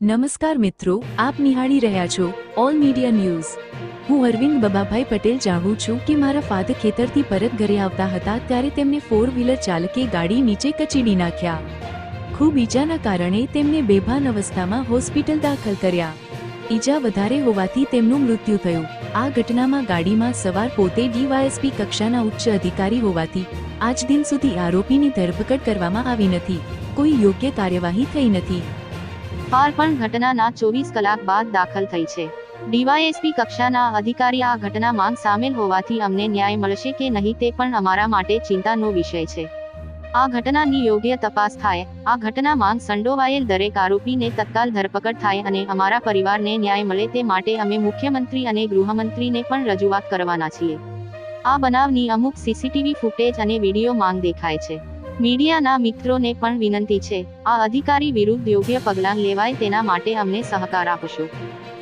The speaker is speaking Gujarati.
નમસ્કાર મિત્રો, આપ નિહાળી રહ્યા છો ઓલ મીડિયા ન્યૂઝ હું અરવિંદ બબાભાઈ પટેલ જાણું છું કે મારા ફાધર ખેતરથી પરત ઘરે આવતા હતા ત્યારે તેમને ફોર વ્હીલર ચાલકે ગાડી નીચે કચીડી નાખ્યા. ખૂબ ઈજાના કારણે તેમને બેભાન અવસ્થામાં હોસ્પિટલ દાખલ કર્યા. ઈજા વધારે હોવાથી તેમનું મૃત્યુ થયું. આ ઘટનામાં ગાડીમાં સવાર પોતે ડીવાયએસપી કક્ષાના ઉચ્ચ અધિકારી હોવાથી આજ દિન સુધી આરોપીની ધરપકડ કરવામાં આવી નથી. કોઈ યોગ્ય કાર્યવાહી થઈ નથી. હાર પણ ઘટનાના ચોવીસ કલાક બાદ દાખલ થઈ છે. ડીવાયએસપી કક્ષાના અધિકારી આ ઘટના માંગ સામેલ હોવાથી અમને ન્યાય મળશે કે નહીં તે પણ અમારા માટે ચિંતાનો વિષય છે. આ ઘટનાની યોગ્ય તપાસ થાય, આ ઘટના માંગ સંડોવાયેલ દરેક આરોપીને તત્કાલ ધરપકડ થાય અને અમારા પરિવારને ન્યાય મળે તે માટે અમે મુખ્યમંત્રી અને ગૃહમંત્રીને પણ રજૂઆત કરવાના છીએ. આ બનાવની અમુક સીસીટીવી ફૂટેજ અને વીડિયો માંગ દેખાય છે. મીડિયાના મિત્રોને પણ વિનંતી છે. આ અધિકારી વિરુદ્ધ યોગ્ય પગલાં લેવાય તેના માટે અમને સહકાર આપશો.